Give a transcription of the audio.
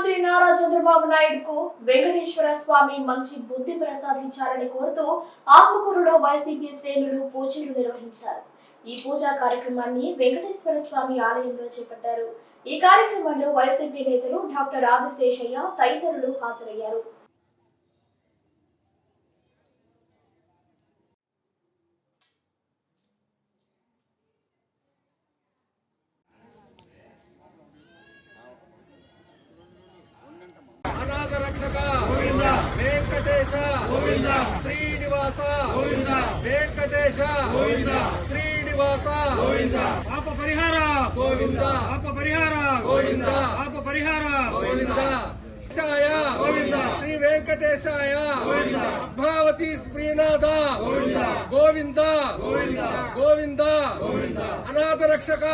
నారా చంద్రబాబు నాయుడుకు వెంకటేశ్వర స్వామి మంచి బుద్ధి ప్రసాదించాలని కోరుతూ ఆకుకూరులో వైసీపీ శ్రేణులు పూజలు నిర్వహించారు. ఈ పూజా కార్యక్రమాన్ని వెంకటేశ్వర స్వామి ఆలయంలో చేపట్టారు. ఈ కార్యక్రమంలో వైసీపీ నేతలు డాక్టర్ ఆదిశేషయ్య తదితరులు హాజరయ్యారు అనాథ రక్షక వెంకటేశ శ్రీనివాస వెంకటేశ శ్రీనివాస పాప పరిహార. గోవింద. పాప పరిహార. గోవింద. పాప పరిహార. గోవింద. శ్రీ వెంకటేశాయ. గోవింద. పద్మావతి శ్రీనాథ గోవింద. గోవింద. గోవింద. గోవింద. గోవింద. అనాథ రక్షక